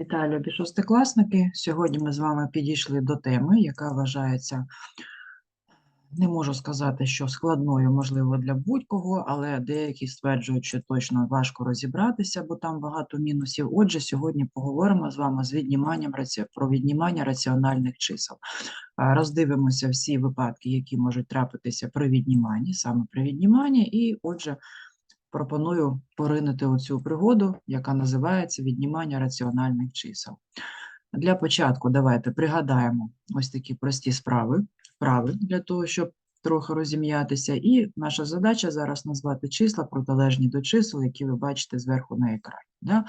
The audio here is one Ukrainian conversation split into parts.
Вітаю, любі шостикласники. Сьогодні ми з вами підійшли до теми, яка вважається, не можу сказати, що складною, можливо, для будь-кого, але деякі стверджують, що точно важко розібратися, бо там багато мінусів. Отже, сьогодні поговоримо з вами з відніманням про віднімання раціональних чисел. Роздивимося всі випадки, які можуть трапитися при відніманні, саме при відніманні, і отже, пропоную поринути у цю пригоду, яка називається віднімання раціональних чисел. Для початку давайте пригадаємо ось такі прості справи, вправи для того, щоб трохи розім'ятися. І наша задача зараз назвати числа протилежні до чисел, які ви бачите зверху на екрані. Да?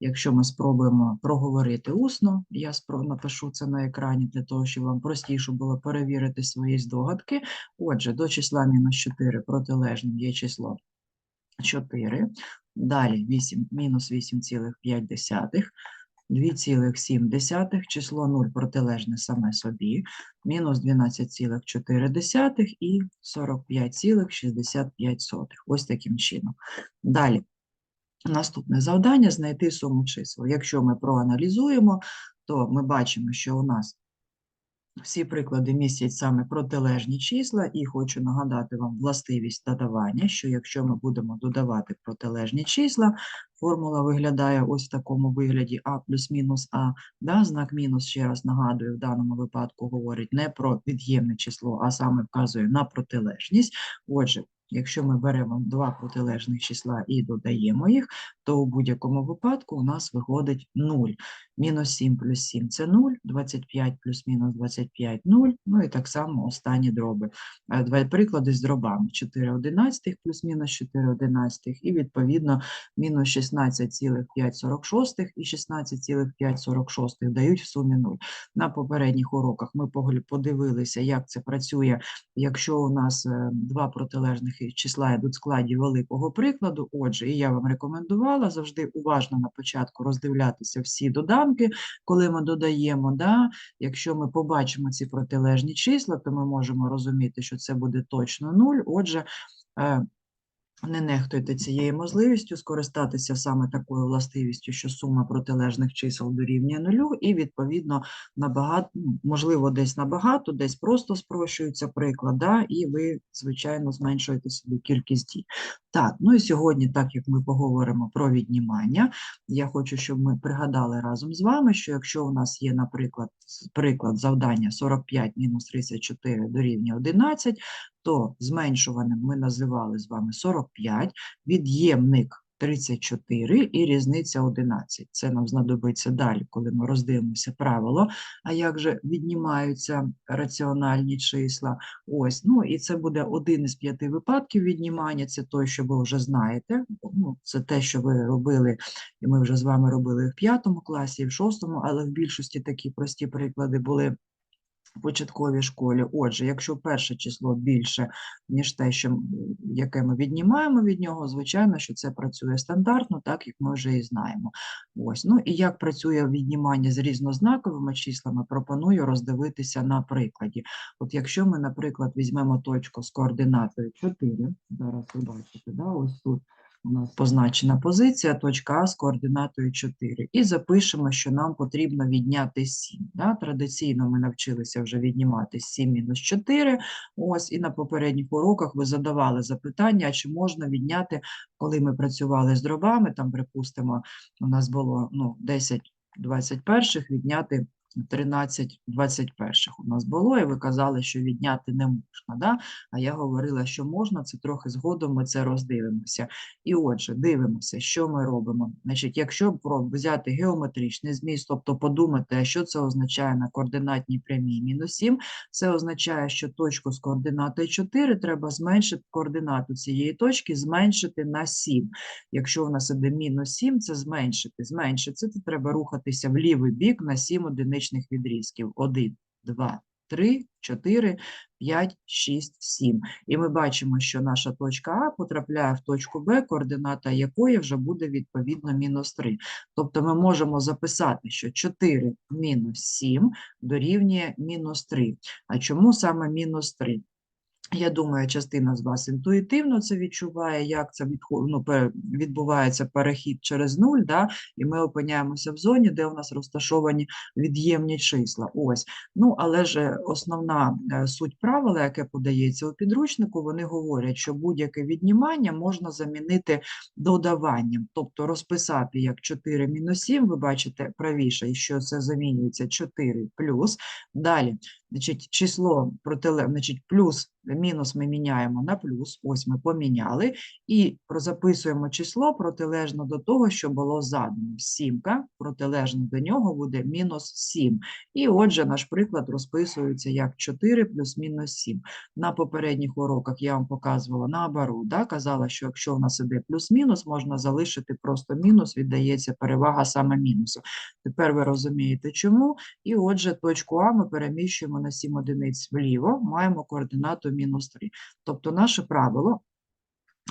Якщо ми спробуємо проговорити усно, я напишу це на екрані для того, щоб вам простіше було перевірити свої здогадки. Отже, до числа мінус 4 протилежним є число 4, далі 8, мінус 8,5, 2,7, число 0 протилежне саме собі, мінус 12,4 і 45,65. Ось таким чином. Далі. Наступне завдання знайти суму чисел. Якщо ми проаналізуємо, то ми бачимо, що у нас всі приклади містять саме протилежні числа, і хочу нагадати вам властивість додавання, що якщо ми будемо додавати протилежні числа, формула виглядає ось в такому вигляді а плюс мінус а, да, знак мінус, ще раз нагадую, в даному випадку говорить не про від'ємне число, а саме вказує на протилежність. Отже, якщо ми беремо два протилежних числа і додаємо їх, то у будь-якому випадку у нас виходить 0. Мінус 7 плюс 7 – це 0, 25 плюс мінус 25 – 0, ну і так само останні дроби. Е, Два приклади з дробами. 4 одинадцятих плюс мінус 4 одинадцятих і відповідно мінус 16,546 і 16,546 дають в сумі 0. На попередніх уроках ми подивилися, як це працює, якщо у нас е, два протилежних і- числа йдуть в складі великого прикладу. Отже, і я вам рекомендувала завжди уважно на початку роздивлятися всі доданки, коли ми додаємо. Да? Якщо ми побачимо ці протилежні числа, то ми можемо розуміти, що це буде точно 0. Отже, е, не нехтуйте цією можливістю скористатися саме такою властивістю, що сума протилежних чисел дорівнює нулю, і відповідно набагато, ну, можливо, десь набагато, десь просто спрощується приклад, да, і ви, звичайно, зменшуєте собі кількість дій. Так, ну і сьогодні, так як ми поговоримо про віднімання, я хочу, щоб ми пригадали разом з вами, що якщо у нас є, наприклад, приклад завдання 45 мінус 34 дорівнює 11, то зменшуваним ми називали з вами 45, від'ємник 34 і різниця 11. Це нам знадобиться далі, коли ми роздивимося правило, а як же віднімаються раціональні числа. Ось, ну і це буде один із п'яти випадків віднімання, це той, що ви вже знаєте, ну, це те, що ви робили, і ми вже з вами робили в п'ятому класі, і в шостому, але в більшості такі прості приклади були в початковій школі. Отже, якщо перше число більше, ніж те, що, яке ми віднімаємо від нього, звичайно, що це працює стандартно, так як ми вже і знаємо. Ось. Ну і як працює віднімання з різнознаковими числами, пропоную роздивитися на прикладі. От якщо ми, наприклад, візьмемо точку з координатою 4, зараз ви бачите, да, ось тут у нас позначена позиція, точка А з координатою 4. І запишемо, що нам потрібно відняти 7. Да? Традиційно ми навчилися вже віднімати 7 мінус 4. Ось, і на попередніх уроках ви задавали запитання, чи можна відняти, коли ми працювали з дробами, там, припустимо, у нас було ну, 10 21 відняти 13 21 у нас було, і ви казали, що відняти не можна. Да? А я говорила, що можна, це трохи згодом ми це роздивимося. І отже, дивимося, що ми робимо. Значить, якщо взяти геометричний зміст, тобто подумати, що це означає на координатній прямій мінус 7, це означає, що точку з координатою 4 треба зменшити координату цієї точки, зменшити на 7. Якщо у нас іде мінус 7, це зменшити. Зменшити це треба рухатися в лівий бік на 7 одиничних відрізків. 1, 2, 3, 4, 5, 6, 7. І ми бачимо, що наша точка А потрапляє в точку Б, координата якої вже буде відповідно мінус 3. Тобто ми можемо записати, що 4 мінус 7 дорівнює мінус 3. А чому саме мінус 3? Я думаю, частина з вас інтуїтивно це відчуває, як це ну, відбувається перехід через нуль, да, і ми опиняємося в зоні, де у нас розташовані від'ємні числа. Ось. Ну, але ж е, основна е, суть правила, яке подається у підручнику, вони говорять, що будь-яке віднімання можна замінити додаванням, тобто розписати як 4 мінус 7, ви бачите правіше, що це замінюється 4 плюс. Далі Значить, число протиле, значить, плюс, мінус ми міняємо на плюс, ось ми поміняли, і записуємо число протилежно до того, що було задано. Сімка, протилежно до нього буде мінус 7. І отже, наш приклад розписується як 4 плюс мінус 7. На попередніх уроках я вам показувала наоборот, да? казала, що якщо в нас іде плюс-мінус, можна залишити просто мінус, віддається перевага саме мінусу. Тепер ви розумієте, чому. І отже, точку А ми переміщуємо на 7 одиниць вліво, маємо координату мінус 3. Тобто наше правило,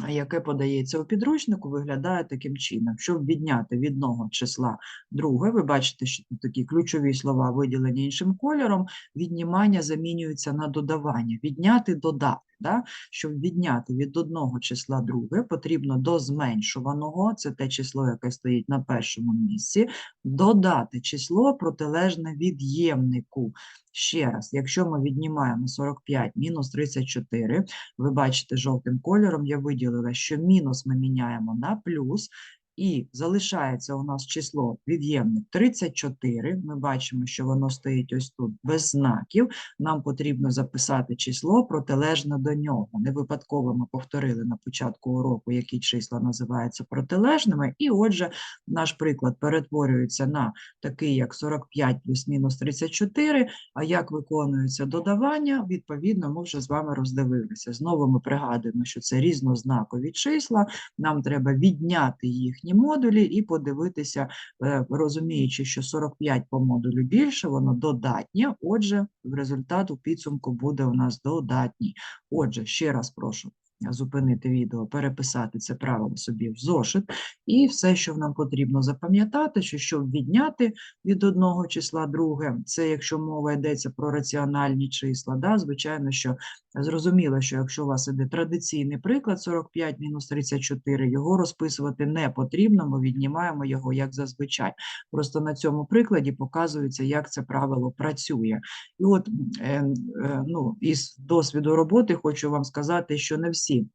яке подається у підручнику, виглядає таким чином. Щоб відняти від одного числа друге, ви бачите, що тут такі ключові слова виділені іншим кольором, віднімання замінюється на додавання. Відняти, додати. Да? Щоб відняти від одного числа друге, потрібно до зменшуваного, це те число, яке стоїть на першому місці, додати число протилежне від'ємнику. Ще раз, якщо ми віднімаємо 45 мінус 34, ви бачите жовтим кольором, я виділила, що мінус ми міняємо на плюс, і залишається у нас число від'ємник 34. Ми бачимо, що воно стоїть ось тут без знаків. Нам потрібно записати число протилежне до нього. Не випадково ми повторили на початку уроку, які числа називаються протилежними. І отже, наш приклад перетворюється на такий, як 45 плюс-мінус 34. А як виконується додавання, відповідно, ми вже з вами роздивилися. Знову ми пригадуємо, що це різнознакові числа. Нам треба відняти їхні модулі і подивитися, е, розуміючи, що 45 по модулю більше, воно додатнє. Отже, результат у підсумку буде у нас додатній. Отже, ще раз прошу зупинити відео, переписати це правило собі в зошит, і все, що нам потрібно запам'ятати, що щоб відняти від одного числа друге, це якщо мова йдеться про раціональні числа, да, звичайно, що зрозуміло, що якщо у вас іде традиційний приклад 45 мінус 34, його розписувати не потрібно, ми віднімаємо його як зазвичай. Просто на цьому прикладі показується, як це правило працює. І от е, е, ну, із досвіду роботи хочу вам сказати, що не всі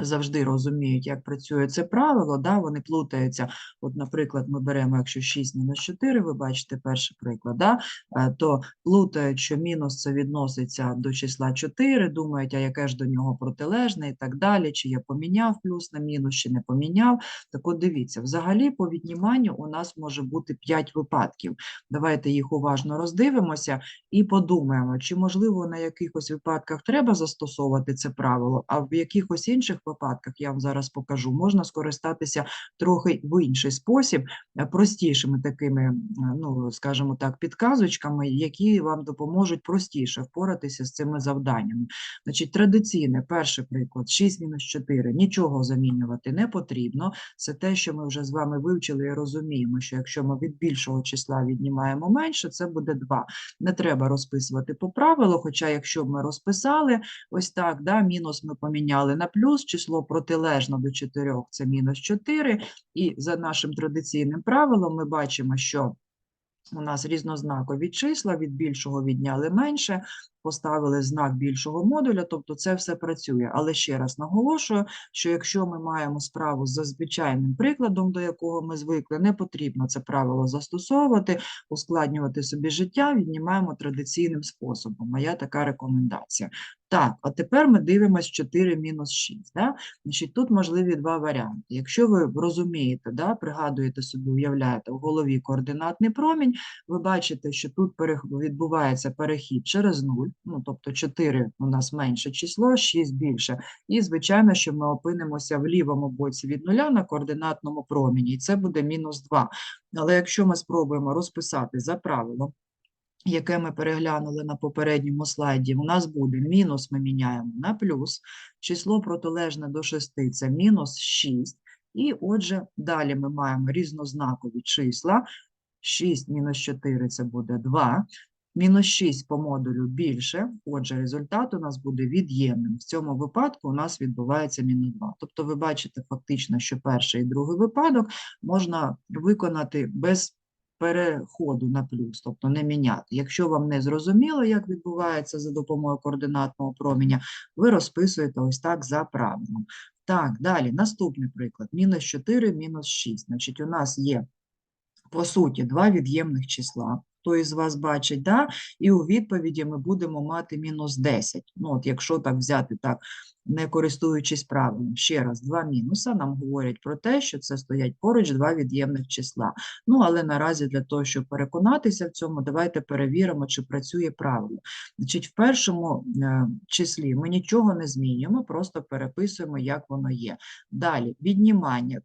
завжди розуміють, як працює це правило, да, вони плутаються. От, наприклад, ми беремо, якщо 6 мінус 4, ви бачите перший приклад, да, е, то плутають, що мінус це відноситься до числа 4, думають, а яке ж до нього протилежне і так далі, чи я поміняв плюс на мінус, чи не поміняв. Так от дивіться, взагалі по відніманню у нас може бути 5 випадків. Давайте їх уважно роздивимося і подумаємо, чи можливо на якихось випадках треба застосовувати це правило, а в якихось інших випадках, я вам зараз покажу, можна скористатися трохи в інший спосіб, е, простішими такими, ну, скажімо так, підказочками, які вам допоможуть простіше впоратися з цими завданнями. Значить, традиційне, перший приклад, 6 мінус 4, нічого замінювати не потрібно. Це те, що ми вже з вами вивчили і розуміємо, що якщо ми від більшого числа віднімаємо менше, це буде 2. Не треба розписувати по правилу, хоча якщо б ми розписали ось так, да, мінус ми поміняли на плюс, число протилежно до 4 – це мінус 4, і за нашим традиційним правилом ми бачимо, що у нас різнознакові числа, від більшого відняли менше, поставили знак більшого модуля, тобто це все працює. Але ще раз наголошую, що якщо ми маємо справу з звичайним прикладом, до якого ми звикли, не потрібно це правило застосовувати, ускладнювати собі життя, віднімаємо традиційним способом. Моя така рекомендація. Так, а тепер ми дивимося 4 мінус 6. Да? Значить, тут можливі два варіанти. Якщо ви розумієте, да, пригадуєте собі, уявляєте в голові координатний промінь, ви бачите, що тут відбувається перехід через 0, ну, тобто 4 у нас менше число, 6 більше. І, звичайно, що ми опинимося в лівому боці від нуля на координатному проміні, і це буде мінус 2. Але якщо ми спробуємо розписати за правилом, яке ми переглянули на попередньому слайді, у нас буде мінус ми міняємо на плюс, число протилежне до 6 – це мінус 6, і отже, далі ми маємо різнознакові числа, 6 мінус 4 – це буде 2, Мінус 6 по модулю більше, отже, результат у нас буде від'ємним. В цьому випадку у нас відбувається мінус 2. Тобто ви бачите фактично, що перший і другий випадок можна виконати без переходу на плюс, тобто не міняти. Якщо вам не зрозуміло, як відбувається за допомогою координатного проміня, ви розписуєте ось так за правилом. Так, далі, наступний приклад. Мінус 4, мінус 6. Значить, у нас є, по суті, два від'ємних числа. Хто із вас бачить, да? і у відповіді ми будемо мати мінус 10. Ну, от якщо так взяти так, не користуючись правилом. Ще раз, два мінуса нам говорять про те, що це стоять поруч два від'ємних числа. Ну, але наразі для того, щоб переконатися в цьому, давайте перевіримо, чи працює правило. Значить, в першому е, числі ми нічого не змінюємо, просто переписуємо, як воно є. Далі, віднімання.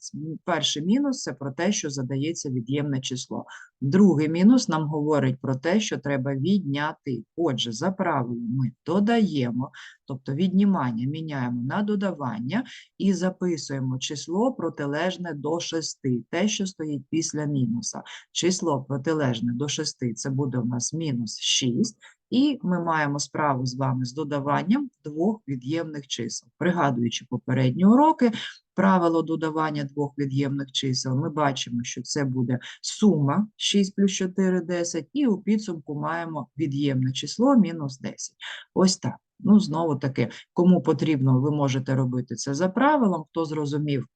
Перший мінус – це про те, що задається від'ємне число. Другий мінус нам говорить про те, що треба відняти. Отже, за правилом ми додаємо, тобто віднімання міняємо на додавання і записуємо число протилежне до 6, те, що стоїть після мінуса. Число протилежне до 6 – це буде у нас мінус 6, і ми маємо справу з вами з додаванням двох від'ємних чисел. Пригадуючи попередні уроки, правило додавання двох від'ємних чисел, ми бачимо, що це буде сума 6 плюс 4 – 10, і у підсумку маємо від'ємне число мінус 10. Ось так. Ну, знову таки, кому потрібно, ви можете робити це за правилом. Хто зрозумів,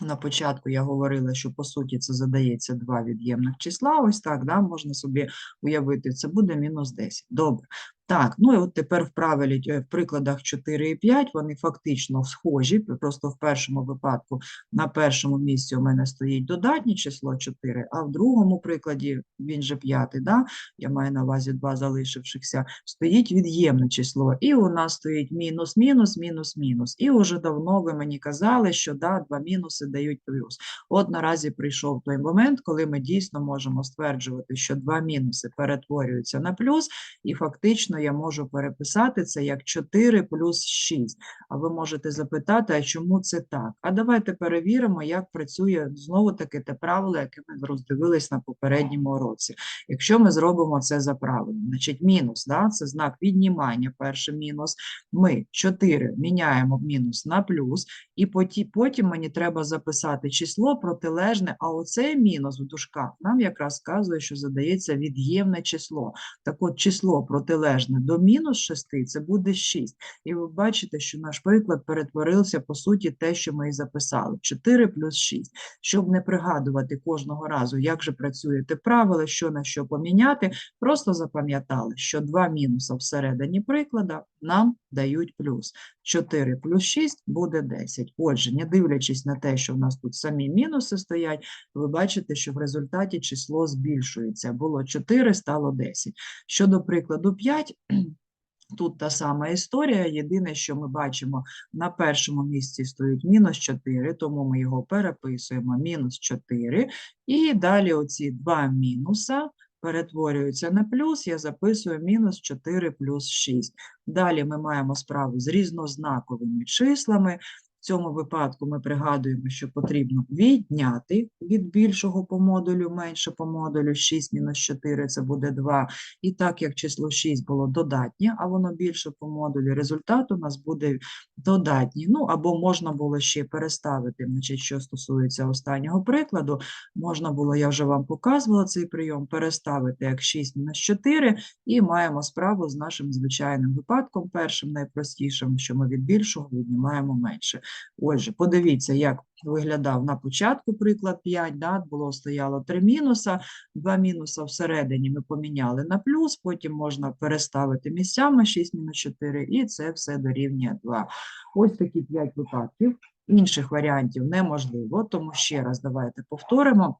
на початку я говорила, що по суті це задається два від'ємних числа. Ось так, да, можна собі уявити, це буде мінус 10. Добре. Так, ну і от тепер в правилі, е, в прикладах 4 і 5 вони фактично схожі, просто в першому випадку на першому місці у мене стоїть додатнє число 4, а в другому прикладі, він же п'ятий, да, я маю на увазі два залишившихся, стоїть від'ємне число. І у нас стоїть мінус, мінус, мінус, мінус. І уже давно ви мені казали, що да, два мінуси дають плюс. От наразі прийшов той момент, коли ми дійсно можемо стверджувати, що два мінуси перетворюються на плюс, і фактично я можу переписати це як 4 плюс 6. А ви можете запитати, а чому це так? А давайте перевіримо, як працює знову-таки те правило, яке ми роздивились на попередньому уроці. Якщо ми зробимо це за правилом, значить мінус, да, це знак віднімання, перший мінус. Ми 4 міняємо мінус на плюс, і потім мені треба записати число протилежне, а оцей мінус в дужках нам якраз вказує, що задається від'ємне число. Так от число протилежне до мінус 6 – це буде 6. І ви бачите, що наш приклад перетворився, по суті, те, що ми і записали. 4 плюс 6. Щоб не пригадувати кожного разу, як же працює те правило, що на що поміняти, просто запам'ятали, що два мінуса всередині приклада нам дають плюс. 4 плюс 6 буде 10. Отже, не дивлячись на те, що в нас тут самі мінуси стоять, ви бачите, що в результаті число збільшується. Було 4, стало 10. Щодо прикладу 5, тут та сама історія. Єдине, що ми бачимо, на першому місці стоїть мінус 4, тому ми його переписуємо мінус 4. І далі оці два мінуса перетворюються на плюс, я записую мінус 4 плюс 6. Далі ми маємо справу з різнознаковими числами. Цьому випадку ми пригадуємо, що потрібно відняти від більшого по модулю менше по модулю 6 мінус 4 це буде 2. І так як число 6 було додатнє, а воно більше по модулі, результат у нас буде додатній. Ну або можна було ще переставити, значить, що стосується останнього прикладу, можна було, я вже вам показувала цей прийом, переставити як 6 мінус 4 і маємо справу з нашим звичайним випадком, першим найпростішим, що ми від більшого віднімаємо менше. Отже, подивіться, як виглядав на початку приклад 5, да, було стояло 3 мінуса, 2 мінуса всередині ми поміняли на плюс, потім можна переставити місцями 6 мінус 4, і це все дорівнює 2. Ось такі 5 випадків. Інших варіантів неможливо, тому ще раз давайте повторимо.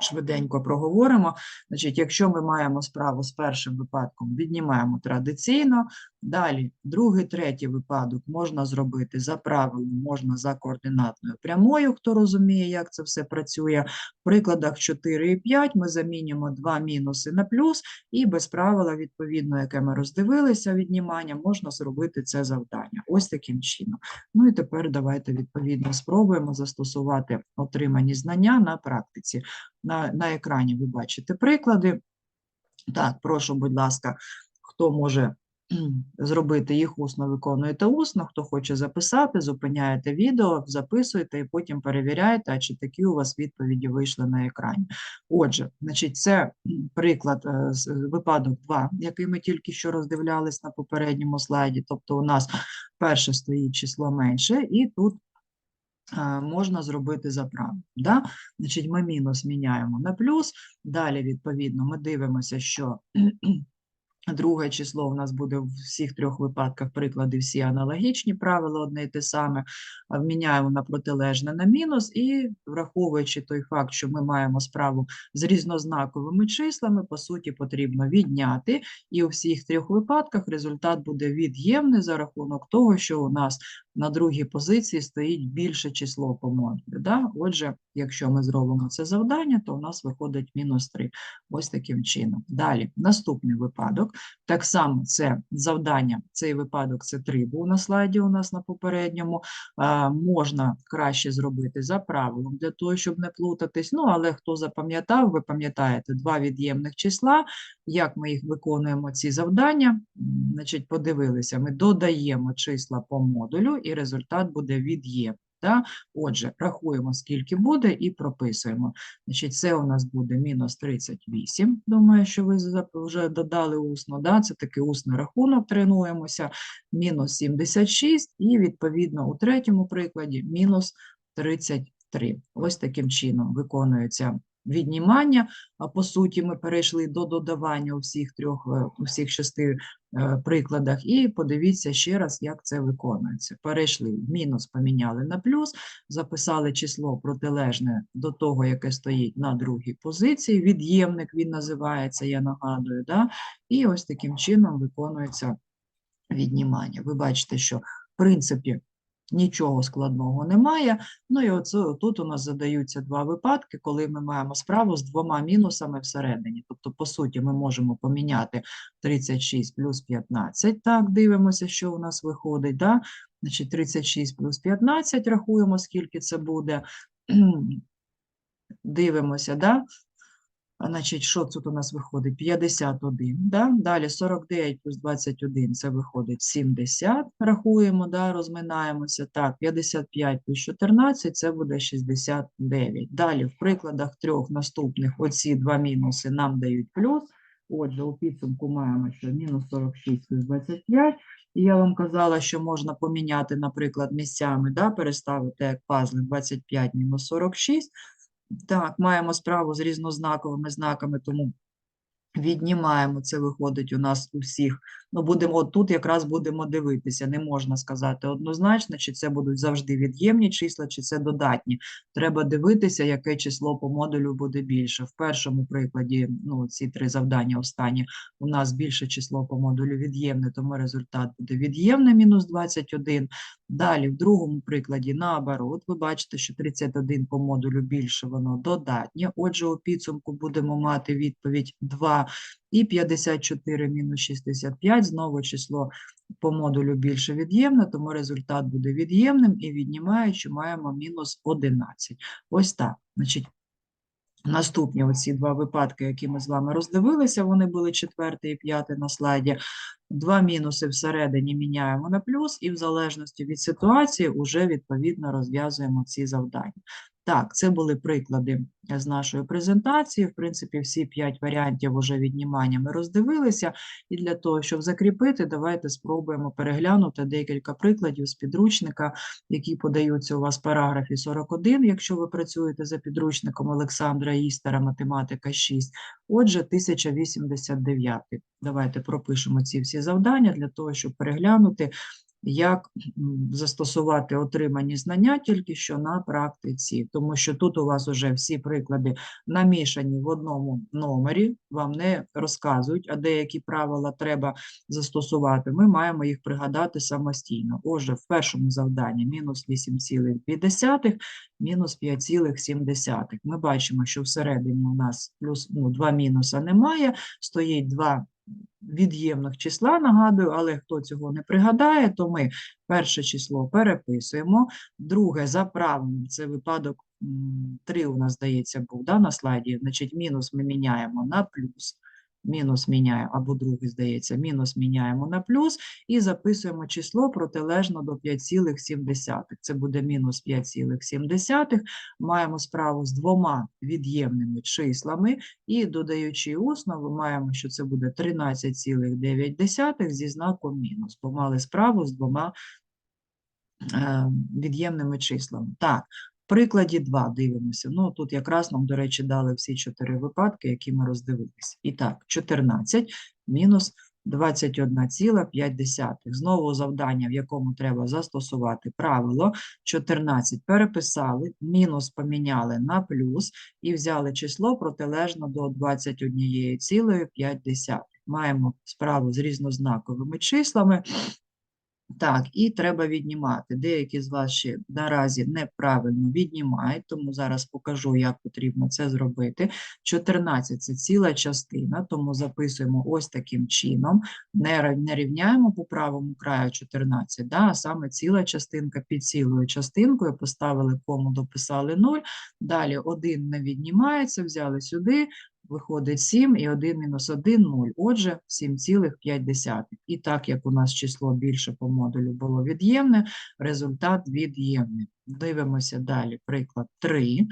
Швиденько проговоримо. Значить, якщо ми маємо справу з першим випадком, віднімаємо традиційно. Далі, другий, третій випадок можна зробити за правилом, можна за координатною прямою, хто розуміє, як це все працює. В прикладах 4 і 5 ми замінюємо два мінуси на плюс, і без правила, відповідно, яке ми роздивилися, віднімання, можна зробити це завдання. Ось таким чином. Ну і тепер давайте, відповідно, спробуємо застосувати отримані знання на практиці. На, на екрані ви бачите приклади. Так, прошу, будь ласка, хто може зробити їх усно, виконуєте усно, хто хоче записати, зупиняєте відео, записуєте і потім перевіряєте, а чи такі у вас відповіді вийшли на екрані. Отже, значить, це приклад, е, е, випадок 2, який ми тільки що роздивлялись на попередньому слайді. Тобто у нас перше стоїть число менше, і тут можна зробити за правилом. Да? Значить, ми мінус міняємо на плюс. Далі, відповідно, ми дивимося, що друге число у нас буде в всіх трьох випадках приклади всі аналогічні, правила одне і те саме. А Міняємо на протилежне на мінус, і враховуючи той факт, що ми маємо справу з різнознаковими числами, по суті, потрібно відняти. І у всіх трьох випадках результат буде від'ємний за рахунок того, що у нас на другій позиції стоїть більше число по модулю. Да? Отже, якщо ми зробимо це завдання, то у нас виходить мінус 3. Ось таким чином. Далі, наступний випадок. Так само це завдання, цей випадок це 3 був на слайді у нас на попередньому. Можна краще зробити за правилом для того, щоб не плутатись. Ну, але хто запам'ятав, ви пам'ятаєте два від'ємних числа, як ми їх виконуємо ці завдання. Значить, подивилися, ми додаємо числа по модулю, і результат буде від'ємний. Да? Отже, рахуємо, скільки буде, і прописуємо. Значить, це у нас буде мінус 38. Думаю, що ви вже додали усно. Да? Це такий усний рахунок, тренуємося. Мінус 76, і відповідно у третьому прикладі мінус 33. Ось таким чином виконується віднімання. А по суті, ми перейшли до додавання у всіх трьох, е, у всіх шести е, прикладах. І подивіться ще раз, як це виконується. Перейшли мінус, поміняли на плюс, записали число протилежне до того, яке стоїть на другій позиції. Від'ємник він називається, я нагадую. Да? І ось таким чином виконується віднімання. Ви бачите, що в принципі нічого складного немає. Ну і оце тут у нас задаються два випадки, коли ми маємо справу з двома мінусами всередині. Тобто, по суті, ми можемо поміняти 36 плюс 15. Так, дивимося, що у нас виходить. Да? Значить, 36 плюс 15, рахуємо, скільки це буде. Дивимося, да? Значить, що тут у нас виходить? 51, да? Далі 49 плюс 21, це виходить 70, рахуємо, да? розминаємося. Так, 55 плюс 14, це буде 69. Далі в прикладах трьох наступних оці два мінуси нам дають плюс. Отже, у підсумку маємо, що мінус 46 плюс 25. І я вам казала, що можна поміняти, наприклад, місцями, да? переставити як пазли 25 мінус 46. Так, маємо справу з різнознаковими знаками, тому віднімаємо, це виходить у нас у всіх. Ну, будемо тут якраз будемо дивитися. Не можна сказати однозначно, чи це будуть завжди від'ємні числа, чи це додатні. Треба дивитися, яке число по модулю буде більше. В першому прикладі, ну, ці три завдання останні, у нас більше число по модулю від'ємне, тому результат буде від'ємне, мінус 21. Далі, в другому прикладі, наоборот, ви бачите, що 31 по модулю більше, воно додатнє. Отже, у підсумку будемо мати відповідь 2 і 54 мінус 65, знову число по модулю більше від'ємне, тому результат буде від'ємним і віднімаючи маємо мінус 11. Ось так. Значить, Наступні оці два випадки, які ми з вами роздивилися, вони були четвертий і п'ятий на слайді. Два мінуси всередині міняємо на плюс, і в залежності від ситуації вже відповідно розв'язуємо ці завдання. Так, це були приклади з нашої презентації. В принципі, всі п'ять варіантів уже віднімання ми роздивилися. І для того, щоб закріпити, давайте спробуємо переглянути декілька прикладів з підручника, які подаються у вас в параграфі 41, якщо ви працюєте за підручником Олександра Істера, математика 6. Отже, 1089. Давайте пропишемо ці всі завдання для того, щоб переглянути, як застосувати отримані знання тільки що на практиці, тому що тут у вас вже всі приклади намішані в одному номері, вам не розказують, а деякі правила треба застосувати. Ми маємо їх пригадати самостійно. Отже, в першому завданні мінус 8,2, мінус 5,7. Ми бачимо, що всередині у нас плюс ну, два мінуса немає, стоїть два від'ємних числа, нагадую, але хто цього не пригадає, то ми перше число переписуємо, друге за правилом, це випадок 3 у нас, здається, був да, на слайді, значить мінус ми міняємо на плюс. Мінус міняємо, або другий, здається, мінус міняємо на плюс і записуємо число протилежно до 5,7. Це буде мінус 5,7. Маємо справу з двома від'ємними числами і, додаючи усно, ми маємо, що це буде 13,9 зі знаком мінус, бо мали справу з двома е, від'ємними числами. Так, прикладі 2 дивимося. Ну, тут якраз нам, до речі, дали всі чотири випадки, які ми роздивилися. І так, 14 мінус 21,5. Знову завдання, в якому треба застосувати правило. 14 переписали, мінус поміняли на плюс і взяли число протилежно до 21,5. Маємо справу з різнознаковими числами. Так, і треба віднімати. Деякі з вас ще наразі неправильно віднімають, тому зараз покажу, як потрібно це зробити. 14 – це ціла частина, тому записуємо ось таким чином. Не, не рівняємо по правому краю 14, да, а саме ціла частинка під цілою частинкою, поставили кому, дописали 0. Далі 1 не віднімається, взяли сюди, Виходить 7 і 1 мінус 1 – 0. Отже, 7,5. І так як у нас число більше по модулю було від'ємне, результат від'ємний. Дивимося далі. Приклад 3.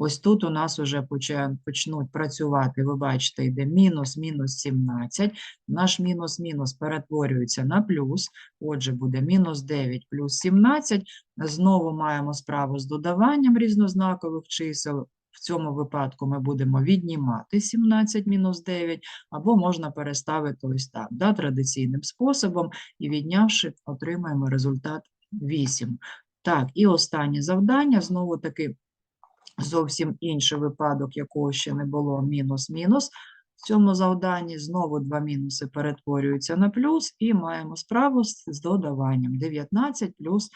Ось тут у нас вже почнуть працювати, ви бачите, йде мінус, мінус 17. Наш мінус-мінус перетворюється на плюс. Отже, буде мінус 9 плюс 17. Знову маємо справу з додаванням різнознакових чисел. В цьому випадку ми будемо віднімати 17 мінус 9, або можна переставити ось так, да, традиційним способом, і віднявши, отримаємо результат 8. Так, і останнє завдання, знову таки зовсім інший випадок, якого ще не було, мінус-мінус. В цьому завданні знову два мінуси перетворюються на плюс, і маємо справу з додаванням 19 плюс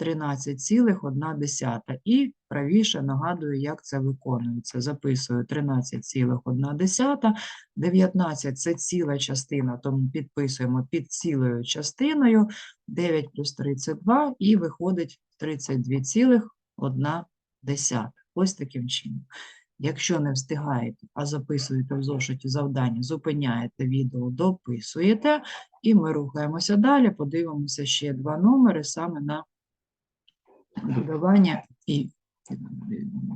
13,1. І правіше нагадую, як це виконується. Записую 13,1. 19 – це ціла частина, тому підписуємо під цілою частиною. 9 плюс 3 – це 2, і виходить 32,1. Ось таким чином. Якщо не встигаєте, а записуєте в зошиті завдання, зупиняєте відео, дописуєте, і ми рухаємося далі, подивимося ще два номери саме на додавання, і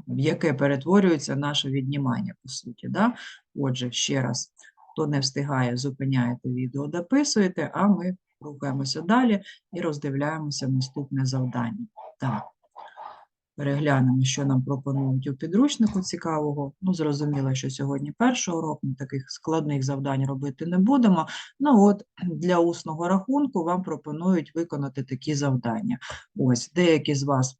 в яке перетворюється наше віднімання, по суті. Да? Отже, ще раз, хто не встигає, зупиняєте відео, дописуєте, а ми рухаємося далі і роздивляємося наступне завдання. Так. Переглянемо, що нам пропонують у підручнику цікавого. Ну, зрозуміло, що сьогодні перший урок, ми таких складних завдань робити не будемо. Ну от для усного рахунку вам пропонують виконати такі завдання. Ось деякі з вас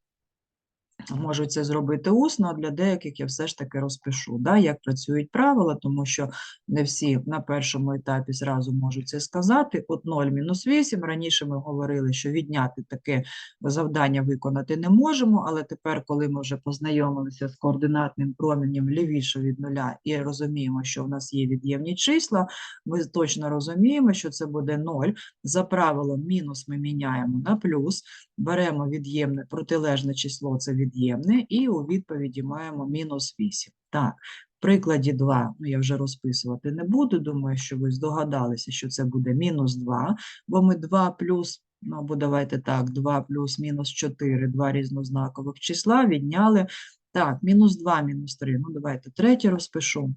можуть це зробити усно, а для деяких я все ж таки розпишу, да, як працюють правила, тому що не всі на першому етапі зразу можуть це сказати. От 0 мінус 8, раніше ми говорили, що відняти таке завдання виконати не можемо, але тепер, коли ми вже познайомилися з координатним промінням лівіше від нуля і розуміємо, що в нас є від'ємні числа, ми точно розуміємо, що це буде 0. За правилом мінус ми міняємо на плюс, беремо від'ємне протилежне число, це від'ємне, і у відповіді маємо мінус 8. Так, в прикладі 2, ну я вже розписувати не буду, думаю, що ви здогадалися, що це буде мінус 2, бо ми 2 плюс, ну або давайте так, 2 плюс мінус 4, два різнознакових числа відняли. Так, мінус 2, мінус 3, ну давайте третє розпишу.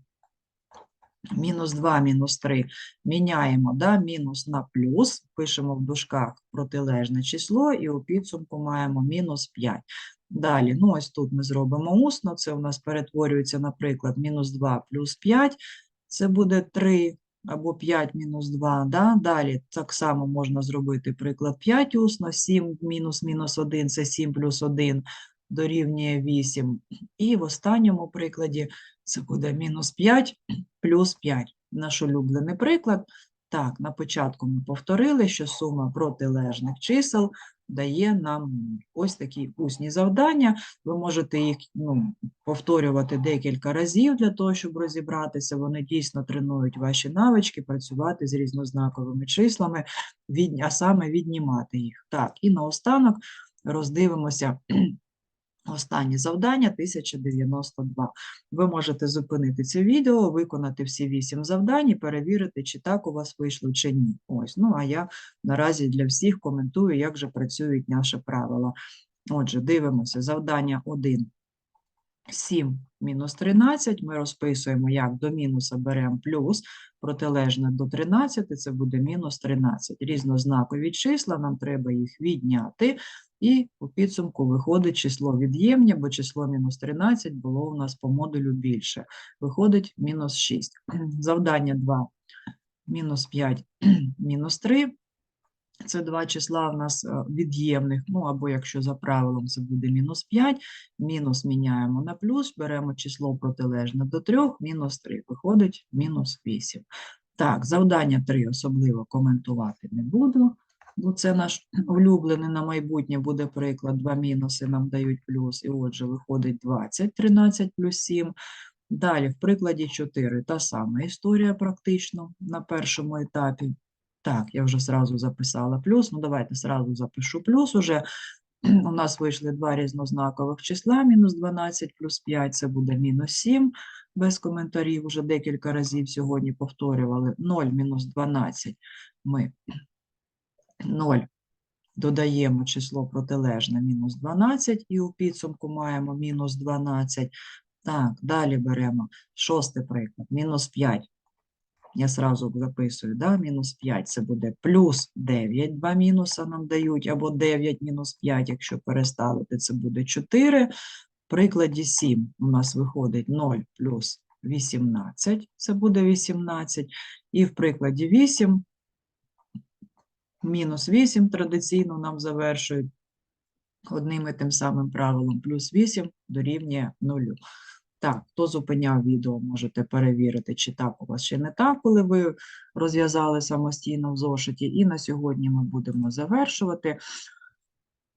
Мінус 2, мінус 3 міняємо да, мінус на плюс, пишемо в дужках протилежне число і у підсумку маємо мінус 5. Далі, ну ось тут ми зробимо усно, це у нас перетворюється, наприклад, мінус 2 плюс 5, це буде 3 або 5 мінус 2. Да? Далі так само можна зробити приклад 5 усно, 7 мінус мінус 1 – це 7 плюс 1 дорівнює 8. І в останньому прикладі це буде мінус 5 плюс 5. Наш улюблений приклад. Так, на початку ми повторили, що сума протилежних чисел дає нам ось такі усні завдання. Ви можете їх ну, повторювати декілька разів для того, щоб розібратися. Вони дійсно тренують ваші навички, працювати з різнознаковими числами, від, а саме віднімати їх. Так, і наостанок роздивимося Останнє завдання 1092. Ви можете зупинити це відео, виконати всі вісім завдань і перевірити, чи так у вас вийшло, чи ні. Ось, ну а я наразі для всіх коментую, як же працюють наші правила. Отже, дивимося. Завдання 1. 7 мінус 13. Ми розписуємо, як до мінуса беремо плюс, протилежне до 13, це буде мінус 13. Різнознакові числа, нам треба їх відняти. І у підсумку виходить число від'ємне, бо число мінус 13 було у нас по модулю більше. Виходить мінус 6. Завдання 2. Мінус 5, мінус 3. Це два числа в нас е, від'ємних, ну або якщо за правилом це буде мінус 5, мінус міняємо на плюс, беремо число протилежне до 3, мінус 3, виходить мінус 8. Так, завдання 3 особливо коментувати не буду, бо це наш улюблений на майбутнє буде приклад. Два мінуси нам дають плюс, і отже, виходить 20, 13 плюс 7. Далі, в прикладі 4, та сама історія практично на першому етапі. Так, я вже зразу записала плюс. Ну, давайте зразу запишу плюс уже. У нас вийшли два різнознакових числа, мінус 12 плюс 5, це буде мінус 7. Без коментарів уже декілька разів сьогодні повторювали. 0 мінус 12 ми 0 додаємо число протилежне мінус 12 і у підсумку маємо мінус 12. Так, далі беремо шостий приклад, мінус 5. Я сразу записую, да, мінус 5 це буде плюс 9, два мінуса нам дають, або 9 мінус 5, якщо переставити, це буде 4. В прикладі 7 у нас виходить 0 плюс 18, це буде 18. І в прикладі 8 мінус 8 традиційно нам завершують одним і тим самим правилом, плюс 8 дорівнює 0. Так, хто зупиняв відео, можете перевірити, чи так у вас чи не так, коли ви розв'язали самостійно в зошиті. І на сьогодні ми будемо завершувати.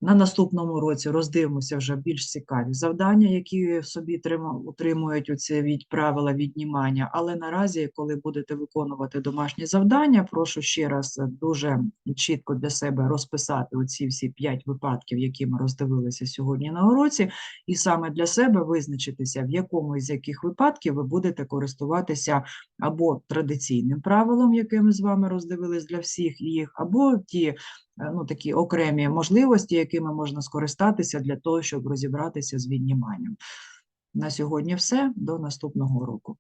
На наступному році роздивимося вже більш цікаві завдання, які собі трима- утримують оці від правила віднімання. Але наразі, коли будете виконувати домашні завдання, прошу ще раз дуже чітко для себе розписати оці всі п'ять випадків, які ми роздивилися сьогодні на уроці, і саме для себе визначитися, в якому із яких випадків ви будете користуватися або традиційним правилом, яке ми з вами роздивились для всіх їх, або ті ну, такі окремі можливості, якими можна скористатися для того, щоб розібратися з відніманням. На сьогодні все. До наступного року.